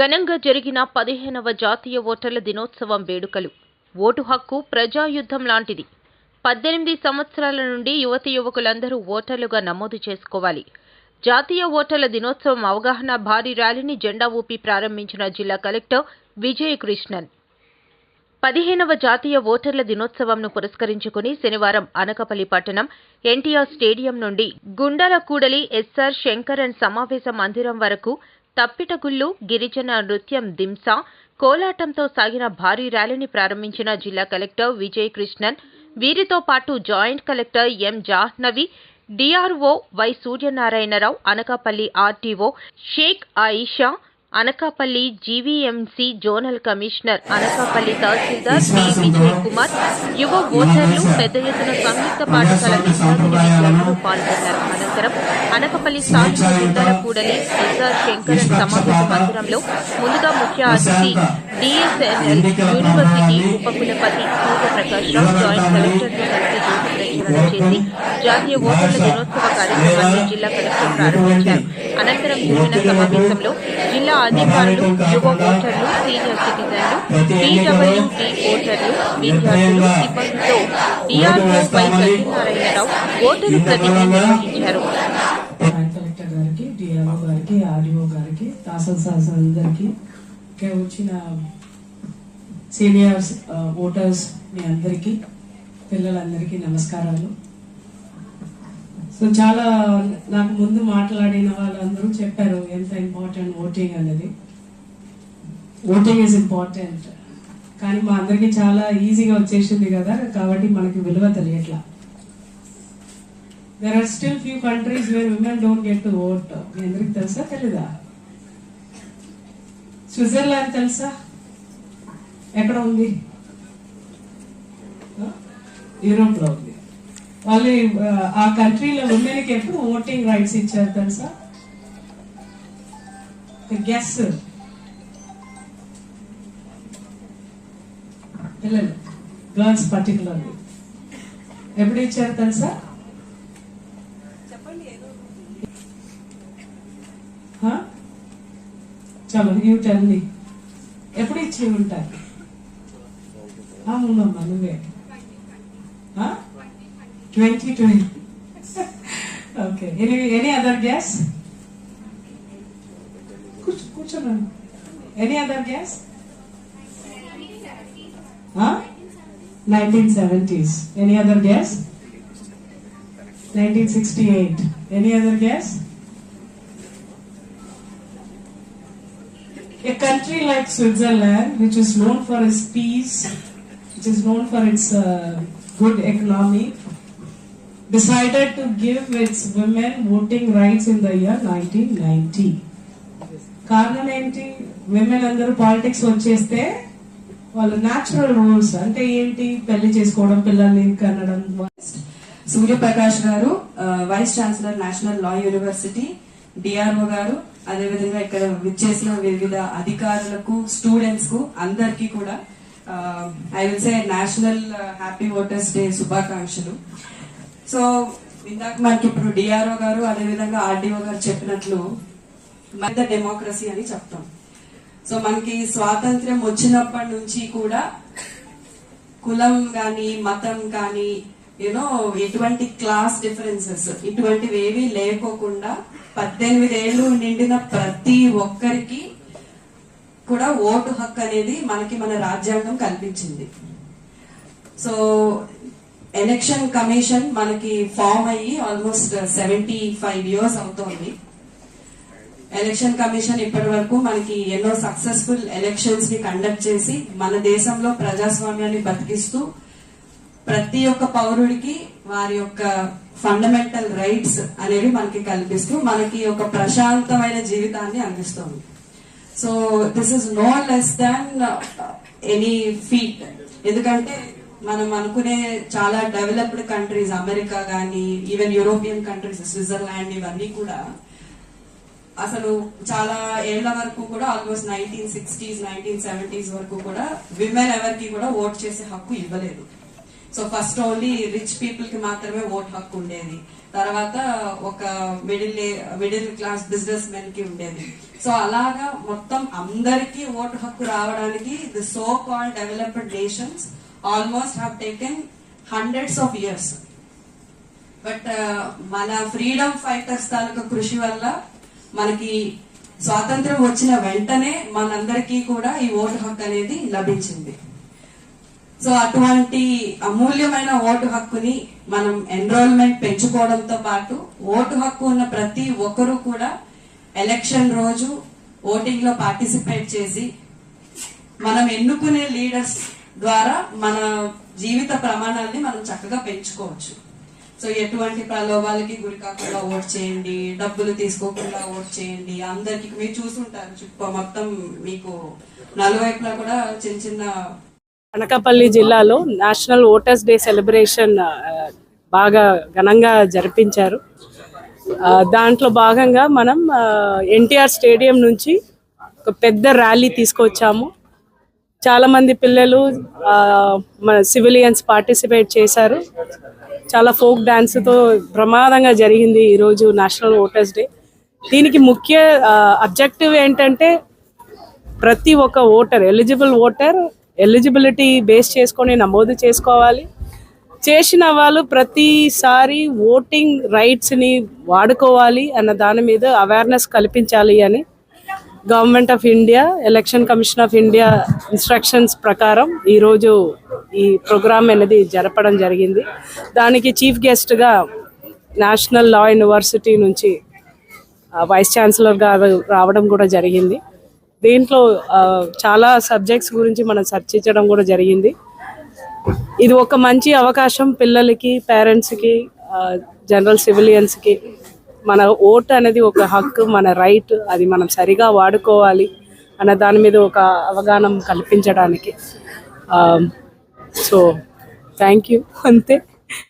ఘనంగా జరిగిన పదిహేనవ జాతీయ ఓటర్ల దినోత్సవం వేడుకలు. ఓటు హక్కు ప్రజాయుద్ధం లాంటిది. పద్దెనిమిది సంవత్సరాల నుండి యువతి యువకులందరూ ఓటర్లుగా నమోదు చేసుకోవాలి. జాతీయ ఓటర్ల దినోత్సవం అవగాహన భారీ ర్యాలీని జెండా ఊపి ప్రారంభించిన జిల్లా కలెక్టర్ విజయ కృష్ణన్ పదిహేనవ జాతీయ ఓటర్ల దినోత్సవంను పురస్కరించుకుని శనివారం అనకపల్లి పట్టణం ఎన్టీఆర్ స్టేడియం నుండి గుండాల కూడలి ఎస్ఆర్ శంకరన్ సమావేశ మందిరం వరకు తప్పిటగుళ్ళు గిరిజన నృత్యం దింస కోలాటంతో సాగిన భారీ ర్యాలీని ప్రారంభించిన జిల్లా కలెక్టర్ విజయ్ కృష్ణన్ వీరితో పాటు joint collector M Jahnavi DRO Y Suryanarayanarao Anakapalli RTO Sheikh Ayesha Anakapalli GVMC zonal commissioner Anakapalli tahsildar P Vijay Kumar యువ ఓటర్లు పెద్ద ఎత్తున సంయుక్త పాఠశాల విద్యార్థులు పాల్గొన్నారు. అనంతరం అనకాపల్లి స్థానిక గుండాల కూడలి ఎస్ఆర్ శంకరన్ సమావేశ మందిరంలో ముందుగా ముఖ్య అతిథి డిఎస్ఎన్ఎల్ యూనివర్సిటీ ఉపకులపతి సూర్యప్రకాష్ రావు జాయింట్ కలెక్టర్తో కలిసి చేసి జాతీయ ఓటర్ల దినోత్సవ కార్యక్రమాన్ని జిల్లా కలెక్టర్ ప్రారంభించారు. అనంతరం జరిగిన సమావేశంలో జిల్లా అధికారులు యువ ఓటర్లు సీనియర్ సిటిజన్లు పీడబ్ల్యూడి ఓటర్లు విద్యార్థులు సిబ్బందితో డిఆర్ఓ వై సత్యనారాయణరావు ఓటరు ప్రతిజ్ఞ నిర్వహించారు గారికి డిఆర్ఓ గారికి ఆర్డీఓ గారికి తహసీల్ సార్స్ ఇక్కడ వచ్చిన సీనియర్స్ ఓటర్స్ మీ అందరికీ పిల్లలందరికీ నమస్కారాలు. సో చాలా నాకు ముందు మాట్లాడిన వాళ్ళందరూ చెప్పారు ఎంత ఇంపార్టెంట్ ఓటింగ్ అనేది. ఓటింగ్ ఈజ్ ఇంపార్టెంట్ కానీ మా అందరికీ చాలా ఈజీగా వచ్చేసింది కదా కాబట్టి మనకి విలువ తెలియట్లా. There are still few countries where women don't get to vote మీ అందరికి తెలుసా తెలీదా? స్విట్జర్లాండ్ తెలుసా? ఎక్కడ ఉంది? యూరోప్లో ఉంది. వాళ్ళు ఆ కంట్రీలో ఉమెన్కి ఎప్పుడు ఓటింగ్ రైట్స్ ఇచ్చారు తెలుసా? గెస్ పిల్లలు గర్ల్స్ పర్టికులర్లీ ఎప్పుడు ఇచ్చారు తెలుసా? చలో యూ టెల్ మీ ఎప్పుడు ఇచ్చి ఉంటారు అవునమ్మా నువ్వే. 2020. okay. Any any other guess? Any other guess? Huh? 1970s. Any other guess? 1968. Any other guess? A country like Switzerland, which is known for its peace, which is known for its uh, good economy, decided to give its women voting rights in the year 1990. కారణం ఏంటి? Women అందరూ politics వచ్చేస్తే వాళ్ళ natural rules అంటే ఏంటి? పెళ్ళి చేసుకోవడం పిల్లల్ని కనడం. సూర్యప్రకాష్ గారు vice chancellor national law university DRO గారు అదేవిధంగా ఇక్కడ విచ్చేసిన వివిధ అధికారులకు స్టూడెంట్స్కు అందరికీ కూడా I will say national happy voters day శుభాకాంక్షలు. సో ఇందాక మనకి ఇప్పుడు డిఆర్ఓ గారు అదేవిధంగా ఆర్డీఓ గారు చెప్పినట్లు మధ్య డెమోక్రసీ అని చెప్తాం. సో మనకి స్వాతంత్ర్యం వచ్చినప్పటి నుంచి కూడా కులం కానీ మతం కానీ యూనో ఎటువంటి క్లాస్ డిఫరెన్సెస్ ఇటువంటివి ఏవి లేకోకుండా పద్దెనిమిది ఏళ్ళు నిండిన ప్రతి ఒక్కరికి కూడా ఓటు హక్కు అనేది మనకి మన రాజ్యాంగం కల్పించింది. సో ఎలక్షన్ కమిషన్ మనకి ఫామ్ అయ్యి ఆల్మోస్ట్ సెవెంటీ ఫైవ్ ఇయర్స్ అవుతోంది. ఎలక్షన్ కమిషన్ ఇప్పటి వరకు మనకి ఎన్నో సక్సెస్ఫుల్ ఎలక్షన్స్ని కండక్ట్ చేసి మన దేశంలో ప్రజాస్వామ్యాన్ని బతికిస్తూ ప్రతి ఒక్క పౌరుడికి వారి యొక్క ఫండమెంటల్ రైట్స్ అనేవి మనకి కల్పిస్తూ మనకి ఒక ప్రశాంతమైన జీవితాన్ని అందిస్తుంది. So this is no less than any feat ఎందుకంటే మనం అనుకునే చాలా డెవలప్డ్ కంట్రీస్ అమెరికా కానీ ఈవెన్ యూరోపియన్ కంట్రీస్ స్విట్జర్లాండ్ ఇవన్నీ కూడా అసలు చాలా ఏళ్ళ వరకు కూడా almost nineteen sixties nineteen seventies వరకు కూడా విమెన్ ఎవరికి కూడా ఓట్ చేసే హక్కు ఇవ్వలేదు. సో ఫస్ట్ ఓన్లీ రిచ్ పీపుల్కి మాత్రమే ఓట్ హక్కు ఉండేది. తర్వాత ఒక మిడిల్ మిడిల్ క్లాస్ బిజినెస్ మెన్కి ఉండేది. సో అలాగా మొత్తం అందరికీ ఓటు హక్కు రావడానికి the so called developed nations almost have taken hundreds of years but మన ఫ్రీడమ్ ఫైటర్స్ తాలూకా కృషి వల్ల మనకి స్వాతంత్రం వచ్చిన వెంటనే మనందరికీ కూడా ఈ ఓటు హక్కు అనేది లభించింది. సో అటువంటి అమూల్యమైన ఓటు హక్కుని మనం ఎన్రోల్మెంట్ పెంచుకోవడంతో పాటు ఓటు హక్కు ఉన్న ప్రతి ఒక్కరూ కూడా ఎలక్షన్ రోజు ఓటింగ్లో పార్టిసిపేట్ చేసి మనం ఎన్నుకునే లీడర్స్ ద్వారా మన జీవిత ప్రమాణాలని మనం చక్కగా పెంచుకోవచ్చు. సో ఎటువంటి ప్రలోభాలకి గురి కాకుండా ఓట్ చేయండి డబ్బులు తీసుకోకుండా ఓట్ చేయండి అందరికి మీరు చూసుంటారు. చుట్టూ మొత్తం మీకు నలువైపులా కూడా చిన్న చిన్న అనకాపల్లి జిల్లాలో నేషనల్ ఓటర్స్ డే సెలబ్రేషన్ బాగా ఘనంగా జరిపించారు. దాంట్లో భాగంగా మనం ఎన్టీఆర్ స్టేడియం నుంచి ఒక పెద్ద ర్యాలీ తీసుకొచ్చాము. చాలామంది పిల్లలు మన సివిలియన్స్ పార్టిసిపేట్ చేశారు. చాలా ఫోక్ డ్యాన్స్తో ప్రమాదంగా జరిగింది ఈరోజు నేషనల్ ఓటర్స్ డే. దీనికి ముఖ్య అబ్జెక్టివ్ ఏంటంటే ప్రతి ఒక్క voter eligible voter eligibility base చేసుకొని నమోదు చేసుకోవాలి. చేసిన వాళ్ళు ప్రతిసారి ఓటింగ్ రైట్స్ని వాడుకోవాలి అన్న దాని మీద అవేర్నెస్ కల్పించాలి అని government of India election commission of India instructions ప్రకారం ఈరోజు ఈ ప్రోగ్రామ్ అనేది జరపడం జరిగింది. దానికి చీఫ్ గెస్ట్గా నేషనల్ లా యూనివర్సిటీ నుంచి వైస్ ఛాన్సలర్ గారు రావడం కూడా జరిగింది. దీంట్లో చాలా సబ్జెక్ట్స్ గురించి మనం చర్చించడం కూడా జరిగింది. ఇది ఒక మంచి అవకాశం పిల్లలకి పేరెంట్స్కి జనరల్ సివిలియన్స్కి మన ఓట్ అనేది ఒక హక్కు మన రైట్ అది మనం సరిగా వాడుకోవాలి అన్న దాని మీద ఒక అవగాహన కల్పించడానికి. సో థ్యాంక్ యూ అంతే.